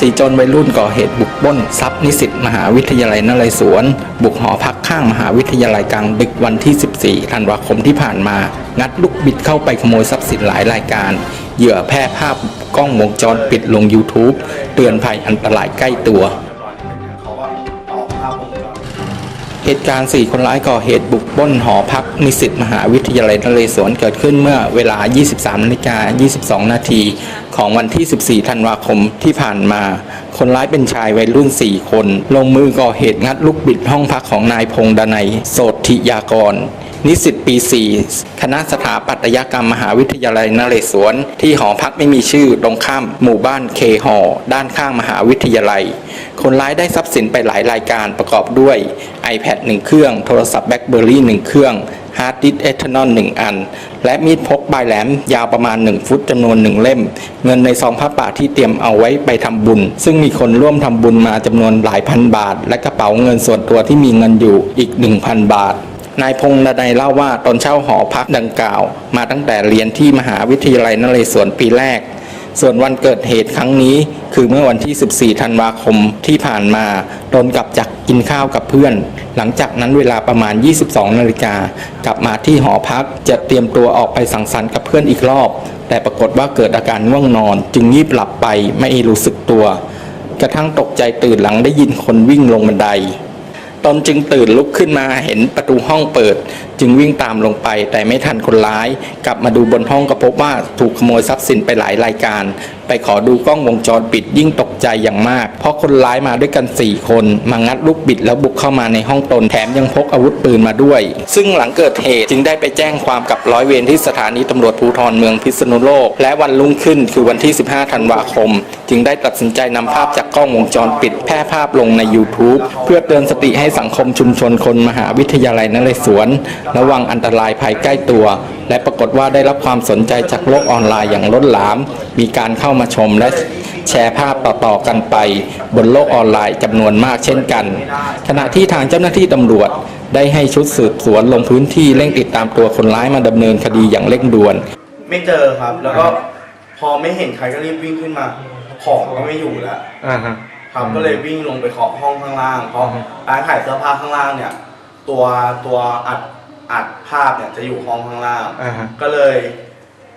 สี่โจรวัยรุ่นก่อเหตุบุกปล้นทรัพย์นิสิตมหาวิทยาลัยนเรศวร บุกหอพักข้างมหาวิทยาลัยกลางดึกวันที่ 14 ธันวาคมที่ผ่านมา งัดลูกบิดเข้าไปขโมยทรัพย์สินหลายรายการ เหยื่อแพร่ภาพกล้องวงจรปิดลง YouTube เตือนภัยอันตรายใกล้ตัวเหตุการณ์ 4 คนร้ายก่อเหตุบุกปล้นหอพักนิสิตมหาวิทยาลัยนเรศวรเกิดขึ้นเมื่อเวลา 23นาฬิกา22 นาที ของวันที่ 14 ธันวาคมที่ผ่านมา คนร้ายเป็นชายวัยรุ่น 4 คน ลงมือก่อเหตุงัดลูกบิดห้องพักของนายพงดนัยโสธิยากร นิสิตปี 4 คณะสถาปัตยกรรมมหาวิทยาลัยนเรศวร ที่หอพักไม่มีชื่อตรงข้ามหมู่บ้านเคหอ ด้านข้างมหาวิทยาลัย คนร้ายได้ทรัพย์สินไปหลายรายการประกอบด้วย iPad 1 เครื่อง โทรศัพท์ BlackBerry 1เครื่อง ฮาร์ดดิสเอทานอล1อัน และมีดพกปลายแหลมยาวประมาณ 1 ฟุตจำนวน1เล่ม เงินในซองผ้าป่าที่เตรียมเอาไว้ไปทำบุญ ซึ่งมีคนร่วมทำบุญมาจำนวนหลายพันบาท และกระเป๋าเงินส่วนตัวที่มีเงินอยู่อีก 1,000 บาทนายพงษ์ดนัยเล่าว่าตนเช่าหอพักดังกล่าว มาตั้งแต่เรียนที่มหาวิทยาลัยนเรศวรปีแรก ส่วนวันเกิดเหตุครั้งนี้ คือเมื่อวันที่ 14 ธันวาคมที่ผ่านมาตนกลับจากกินข้าวกับเพื่อน หลังจากนั้นเวลาประมาณ 22 นาฬิกากลับมาที่หอพักจะเตรียมตัวออกไปสังสรรค์กับเพื่อนอีกรอบ แต่ปรากฏว่าเกิดอาการง่วงนอน จึงงีบหลับไปไม่รู้สึกตัว กระทั่งตกใจตื่นหลังได้ยินคนวิ่งลงบันได ตนจึงตื่นลุกขึ้นมาเห็นประตูห้องเปิด จึงวิ่งตามลงไป แต่ไม่ทันคนร้าย กลับมาดูบนห้องก็พบว่าถูกขโมยทรัพย์สินไปหลายรายการ ไปขอดูกล้องวงจรปิดยิ่งตกใจอย่างมาก เพราะคนร้ายมาด้วยกัน 4 คน มางัดลูกบิดแล้วบุกเข้ามาในห้องตนแถมยังพกอาวุธปืนมาด้วย ซึ่งหลังเกิดเหตุจึงได้ไปแจ้งความกับร้อยเวรที่สถานีตำรวจภูธรเมืองพิษณุโลก และวันรุ่งขึ้นคือวันที่ 15 ธันวาคม จึงได้ตัดสินใจนำภาพจากกล้องวงจรปิดแพร่ภาพลงใน YouTube เพื่อเตือนสติให้สังคมชุมชนคนมหาวิทยาลัยนเรศวรระวังอันตรายภายใกล้ตัว และปรากฏว่าได้รับความสนใจจากโลกออนไลน์อย่างล้นหลาม มีการเข้ามาชมและแชร์ภาพต่อๆกันไป บนโลกออนไลน์จำนวนมากเช่นกัน ขณะที่ทางเจ้าหน้าที่ตำรวจ ได้ให้ชุดสืบสวนลงพื้นที่เร่งติดตามตัวคนร้ายมาดำเนินคดีอย่างเร่งด่วน ไม่เจอครับ แล้วก็พอไม่เห็นใครก็รีบวิ่งขึ้นมา ของก็ไม่อยู่แล้วอ่าฮะ ครับ ก็เลยวิ่งลงไปเคาะห้องข้างล่าง เพราะอืมร้านขายเสื้อผ้าข้างล่างเนี่ย ตัวตัวอัด อัดภาพเนี่ยจะอยู่ห้องข้างล่าง อ่าฮะ ก็เลย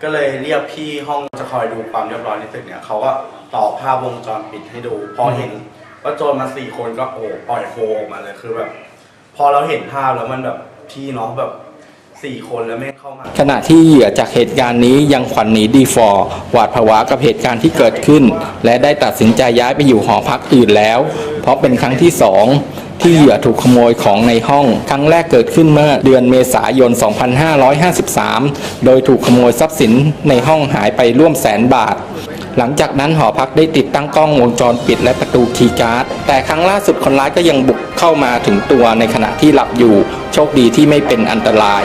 ก็เลยเรียกพี่ห้องจะคอยดูความเรียบร้อยในตึกเนี่ยเขาก็ต่อภาพวงจรปิดให้ดู พอเห็นว่าโจรมาสี่คนก็โอ้โหปล่อยโฮออกมาเลยคือแบบ พอเราเห็นภาพแล้วมันแบบพี่น้องแบบสี่คนแล้วไม่เข้ามา ขณะที่เหยื่อจากเหตุการณ์นี้ยังขวัญหนีดีฟอร์หวาดผวากับเหตุการณ์ที่เกิดขึ้น และได้ตัดสินใจย้ายไปอยู่หอพักอื่นแล้ว เพราะเป็นครั้งที่สอง ที่เหยื่อถูกขโมยของในห้อง ครั้งแรกเกิดขึ้นเมื่อเดือนเมษายน 2553 โดยถูกขโมยทรัพย์สินในห้องหายไปร่วมแสนบาท หลังจากนั้นหอพักได้ติดตั้งกล้องวงจรปิดและประตูคีย์การ์ด แต่ครั้งล่าสุดคนร้ายก็ยังบุกเข้ามาถึงตัวในขณะที่หลับอยู่ โชคดีที่ไม่เป็นอันตราย